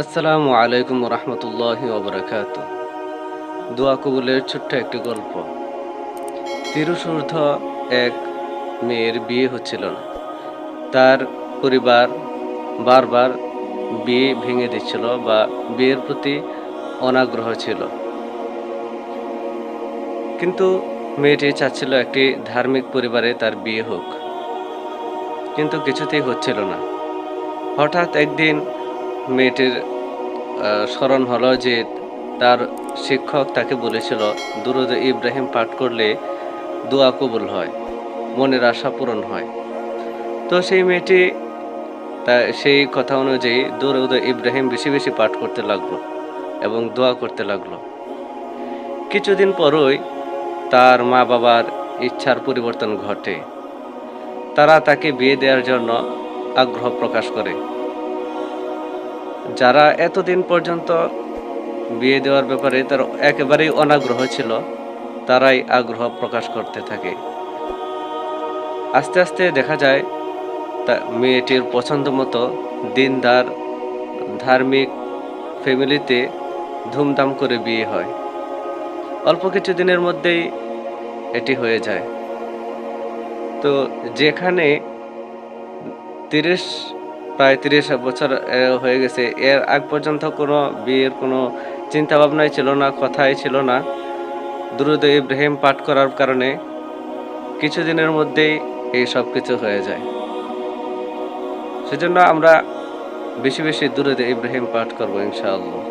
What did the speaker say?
আসসালামু আলাইকুম রহমতুল্লাহ ওবরাকাত দোয়া কবুলের ছোট্ট একটি গল্প। তিরুসূর্ধ এক মেয়ের বিয়ে হচ্ছিল না। তার পরিবার বারবার বিয়ে ভেঙে দিচ্ছিল বা বিয়ের প্রতি অনাগ্রহ ছিল। কিন্তু মেয়েটি চাচ্ছিল একটি ধার্মিক পরিবারে তার বিয়ে হোক। কিন্তু কিছুতেই হচ্ছিল না। হঠাৎ একদিন মেয়েটির স্মরণ হলো যে তার শিক্ষক তাকে বলেছিল, দুরুদ ইব্রাহিম পাঠ করলে দোয়া কবুল হয়, মনের আশা পূরণ হয়। তো সেই মেয়েটি, তা সেই কথা অনুযায়ী দুরুদ ইব্রাহিম বেশি বেশি পাঠ করতে লাগল এবং দোয়া করতে লাগল। কিছুদিন পরই তার মা বাবার ইচ্ছার পরিবর্তন ঘটে। তারা তাকে বিয়ে দেওয়ার জন্য আগ্রহ প্রকাশ করে। যারা এতদিন পর্যন্ত বিয়ে দেওয়ার ব্যাপারে তার একেবারেই অনাগ্রহ ছিল, তারাই আগ্রহ প্রকাশ করতে থাকে। আস্তে আস্তে দেখা যায়, তা মেয়েটির পছন্দ মতো দিনদার, ধার্মিক ফ্যামিলিতে ধুমধাম করে বিয়ে হয়। অল্প কিছু দিনের মধ্যেই এটি হয়ে যায়। তো যেখানে তিরিশ প্রায় তিরিশ বছর হয়ে গেছে। এর আগ পর্যন্ত কোনো বিয়ের কোনো চিন্তা ভাবনাই ছিল না, কথাই ছিল না। দুরুদ ইব্রাহিম পাঠ করার কারণে কিছুদিনের মধ্যেই এই সব কিছু হয়ে যায়। সেজন্য আমরা বেশি বেশি দুরুদ ইব্রাহিম পাঠ করব, ইনশাআল্লাহ।